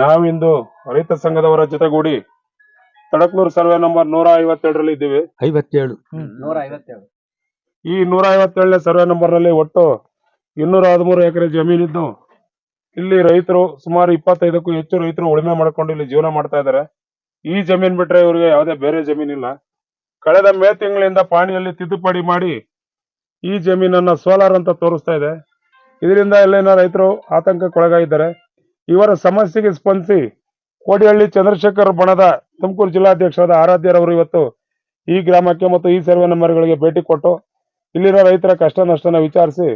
ನಾವಿಂದು ರೈತ ಸಂಘದವರ ಜೊತೆಗೂಡಿ ತಡಕ್ನೂರ್ ಸರ್ವೆ ನಂಬರ್ ನೂರ ಐವತ್ತೇಳರಲ್ಲಿ ಇದ್ದೀವಿ. ಐವತ್ತೇಳು. ನೂರ ಐವತ್ತೇಳು. ಈ ನೂರ ಐವತ್ತೇಳನೇ ಸರ್ವೆ ನಂಬರ್ನಲ್ಲಿ ಒಟ್ಟು ಇನ್ನೂರ ಹದಿಮೂರು ಎಕರೆ ಜಮೀನಿದ್ದು ಇಲ್ಲಿ ರೈತರು ಸುಮಾರು ಇಪ್ಪತ್ತೈದಕ್ಕೂ ಹೆಚ್ಚು ರೈತರು ಉಳುಮೆ ಮಾಡ್ಕೊಂಡು ಇಲ್ಲಿ ಜೀವನ ಮಾಡ್ತಾ ಇದ್ದಾರೆ. ಈ ಜಮೀನ್ ಬಿಟ್ರೆ ಇವರಿಗೆ ಯಾವುದೇ ಬೇರೆ ಜಮೀನಿಲ್ಲ ಕಳೆದ ಮೇ ತಿಂಗಳಿಂದ ಪಾಣಿಯಲ್ಲಿ ತಿದ್ದುಪಡಿ ಮಾಡಿ ಈ ಜಮೀನನ್ನ ಸೋಲಾರ್ ಅಂತ ತೋರಿಸ್ತಾ ಇದೆ. ಇದರಿಂದ ಎಲ್ಲ ರೈತರು ಆತಂಕಕ್ಕೊಳಗಾಗಿದ್ದಾರೆ. ಇವರ ಸಮಸ್ಯೆಗೆ ಸ್ಪಂದಿಸಿ ಕೋಡಿಹಳ್ಳಿ ಚಂದ್ರಶೇಖರ್ ಬಣದ ತುಮಕೂರು ಜಿಲ್ಲಾಧ್ಯಕ್ಷರಾದ ಆರಾಧ್ಯರವರು ಇವತ್ತು ಈ ಗ್ರಾಮಕ್ಕೆ ಮತ್ತು ಈ ಸರ್ವೆ ನಂಬರ್ಗಳಿಗೆ ಭೇಟಿ ಕೊಟ್ಟು ಇಲ್ಲಿರೋ ರೈತರ ಕಷ್ಟ ನಷ್ಟನ ವಿಚಾರಿಸಿ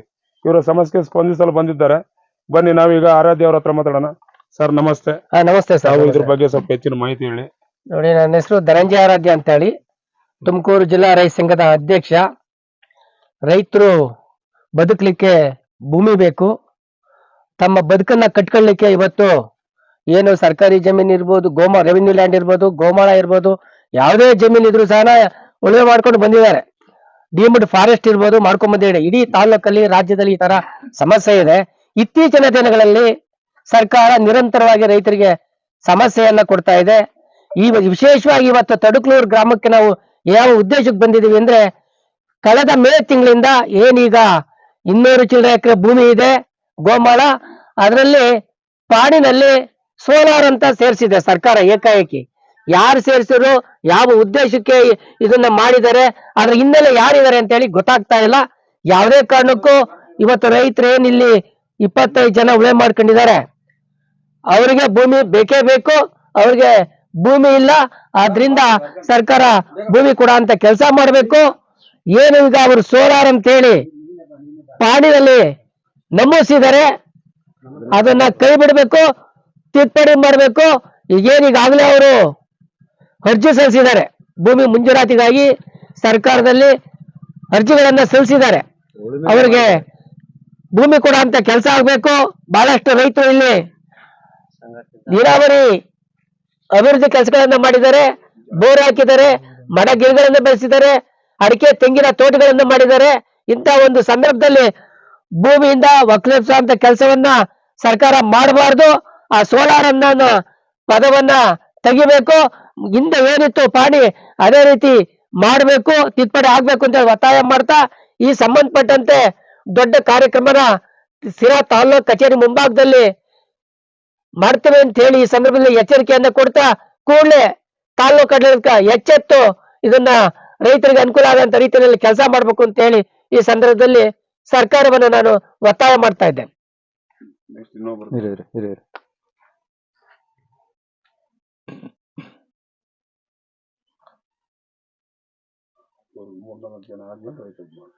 ಇವರ ಸಮಸ್ಯೆಗೆ ಸ್ಪಂದಿಸಲು ಬಂದಿದ್ದಾರೆ. ಬನ್ನಿ ನಾವೀಗ ಆರಾಧ್ಯ ಅವರ ಹತ್ರ ಮಾತಾಡೋಣ. ಸರ್ ನಮಸ್ತೆ. ಹಾ ನಮಸ್ತೆ ಸರ್ ಇದ್ರ ಬಗ್ಗೆ ಸ್ವಲ್ಪ ಹೆಚ್ಚಿನ ಮಾಹಿತಿ ಹೇಳಿ. ನೋಡಿ ನನ್ನ ಹೆಸರು ಧನಂಜಯ ಆರಾಧ್ಯ ಅಂತ ಹೇಳಿ ತುಮಕೂರು ಜಿಲ್ಲಾ ರೈತ ಸಂಘದ ಅಧ್ಯಕ್ಷ. ರೈತರು ಬದುಕಲಿಕ್ಕೆ ಭೂಮಿ ಬೇಕು. ತಮ್ಮ ಬದುಕನ್ನ ಕಟ್ಕೊಳ್ಳಿಕ್ಕೆ ಇವತ್ತು ಏನು ಸರ್ಕಾರಿ ಜಮೀನ್ ಇರ್ಬೋದು, ಗೋಮಾ ರೆವಿನ್ಯೂ ಲ್ಯಾಂಡ್ ಇರ್ಬೋದು, ಗೋಮಾಳ ಇರ್ಬೋದು, ಯಾವುದೇ ಜಮೀನ್ ಇದ್ರು ಸಹ ಉಳುಮೆ ಮಾಡ್ಕೊಂಡು ಬಂದಿದ್ದಾರೆ. ಡೀಮ್ಡ್ ಫಾರೆಸ್ಟ್ ಇರ್ಬೋದು ಮಾಡ್ಕೊಂಡ್ ಬಂದಿದ್ದಾರೆ ಇಡೀ ತಾಲೂಕಲ್ಲಿ, ರಾಜ್ಯದಲ್ಲಿ ಈ ತರ ಸಮಸ್ಯೆ ಇದೆ. ಇತ್ತೀಚಿನ ದಿನಗಳಲ್ಲಿ ಸರ್ಕಾರ ನಿರಂತರವಾಗಿ ರೈತರಿಗೆ ಸಮಸ್ಯೆಯನ್ನ ಕೊಡ್ತಾ ಇದೆ. ಈ ವಿಶೇಷವಾಗಿ ಇವತ್ತು ತಡುಕ್ಲೂರು ಗ್ರಾಮಕ್ಕೆ ನಾವು ಯಾವ ಉದ್ದೇಶಕ್ಕೆ ಬಂದಿದ್ದೀವಿ ಅಂದ್ರೆ, ಕಳೆದ ಮೇ ತಿಂಗಳಿಂದ ಏನೀಗ ಇನ್ನೂರು ಚಿಲ್ಲರೆ ಎಕರೆ ಭೂಮಿ ಇದೆ, ಗೋಮಾಳ ಅದರಲ್ಲಿ ಪಾಡಿನಲ್ಲಿ ಸೋಲಾರ್ ಅಂತ ಸೇರಿಸಿದೆ ಸರ್ಕಾರ ಏಕಾಏಕಿ. ಯಾರು ಸೇರಿಸಿದ್ರು, ಯಾವ ಉದ್ದೇಶಕ್ಕೆ ಇದನ್ನ ಮಾಡಿದ್ದಾರೆ, ಅದ್ರ ಹಿನ್ನೆಲೆ ಯಾರಿದ್ದಾರೆ ಅಂತ ಹೇಳಿ ಗೊತ್ತಾಗ್ತಾ ಇಲ್ಲ. ಯಾವುದೇ ಕಾರಣಕ್ಕೂ ಇವತ್ತು ರೈತರು ಏನ್ ಇಲ್ಲಿ ಇಪ್ಪತ್ತೈದು ಜನ ಉಳೆ ಮಾಡ್ಕೊಂಡಿದ್ದಾರೆ. ಅವರಿಗೆ ಭೂಮಿ ಬೇಕೇ ಬೇಕು, ಅವ್ರಿಗೆ ಭೂಮಿ ಇಲ್ಲ, ಆದ್ರಿಂದ ಸರ್ಕಾರ ಭೂಮಿ ಕೊಡ ಅಂತ ಕೆಲಸ ಮಾಡಬೇಕು. ಏನು ಈಗ ಅವರು ಸೋಲಾರ್ ಅಂತ ಹೇಳಿ ಪಾಡಿನಲ್ಲಿ ನಮೂಸಿದ್ದಾರೆ. ಅದನ್ನ ಕೈ ಬಿಡಬೇಕು ತಿದ್ದುಪಡಿ ಮಾಡಬೇಕು ಈಗೇನೀಗಾಗಲೇ ಅವರು ಅರ್ಜಿ ಸಲ್ಲಿಸಿದ್ದಾರೆ. ಭೂಮಿ ಮಂಜೂರಾತಿಗಾಗಿ ಸರ್ಕಾರದಲ್ಲಿ ಅರ್ಜಿಗಳನ್ನ ಸಲ್ಲಿಸಿದ್ದಾರೆ. ಅವರಿಗೆ ಭೂಮಿ ಕೊಡ ಅಂತ ಕೆಲಸ ಆಗ್ಬೇಕು. ಬಹಳಷ್ಟು ರೈತರು ಇಲ್ಲಿ ನೀರಾವರಿ ಅಭಿವೃದ್ಧಿ ಕೆಲಸಗಳನ್ನ ಮಾಡಿದ್ದಾರೆ. ಬೋರ್ ಹಾಕಿದ್ದಾರೆ ಮಡ ಗಿಡಗಳನ್ನ ಬೆಳೆಸಿದ್ದಾರೆ. ಅಡಿಕೆ, ತೆಂಗಿನ ತೋಟಗಳನ್ನ ಮಾಡಿದ್ದಾರೆ. ಇಂಥ ಒಂದು ಸಂದರ್ಭದಲ್ಲಿ ಭೂಮಿಯಿಂದ ವಕ್ಲಿಸುವಂತ ಕೆಲಸವನ್ನ ಸರ್ಕಾರ ಮಾಡಬಾರ್ದು. ಆ ಸೋಲಾರ್ ಅನ್ನ ಪದವನ್ನ ತೆಗಿಬೇಕು. ಹಿಂದೆ ಏನಿತ್ತು ಪಾಣಿ, ಅದೇ ರೀತಿ ಮಾಡಬೇಕು, ತಿದ್ದುಪಡಿ ಆಗ್ಬೇಕು ಅಂತ ಒತ್ತಾಯ ಮಾಡ್ತಾ ಈ ಸಂಬಂಧಪಟ್ಟಂತೆ ದೊಡ್ಡ ಕಾರ್ಯಕ್ರಮನ ಸಿರಾ ತಾಲ್ಲೂಕು ಕಚೇರಿ ಮುಂಭಾಗದಲ್ಲಿ ಮಾಡ್ತೇವೆ ಅಂತ ಹೇಳಿ ಈ ಸಂದರ್ಭದಲ್ಲಿ ಎಚ್ಚರಿಕೆಯನ್ನ ಕೊಡ್ತಾ ಕೂಡಲೇ ತಾಲ್ಲೂಕು ಆಡಳಿತ ಎಚ್ಚೆತ್ತು ಇದನ್ನ ರೈತರಿಗೆ ಅನುಕೂಲ ಆದಂತ ರೀತಿಯಲ್ಲಿ ಕೆಲಸ ಮಾಡ್ಬೇಕು ಅಂತ ಹೇಳಿ ಈ ಸಂದರ್ಭದಲ್ಲಿ ಸರ್ಕಾರವನ್ನು ನಾನು ಒತ್ತಾಯ ಮಾಡ್ತಾ ಇದ್ದೇನೆ ಮೂರ್ನಾಲ್ಕು. ಜನ ಆದ್ಮೇಲೆ ರೈತ ಮಾಡಿ.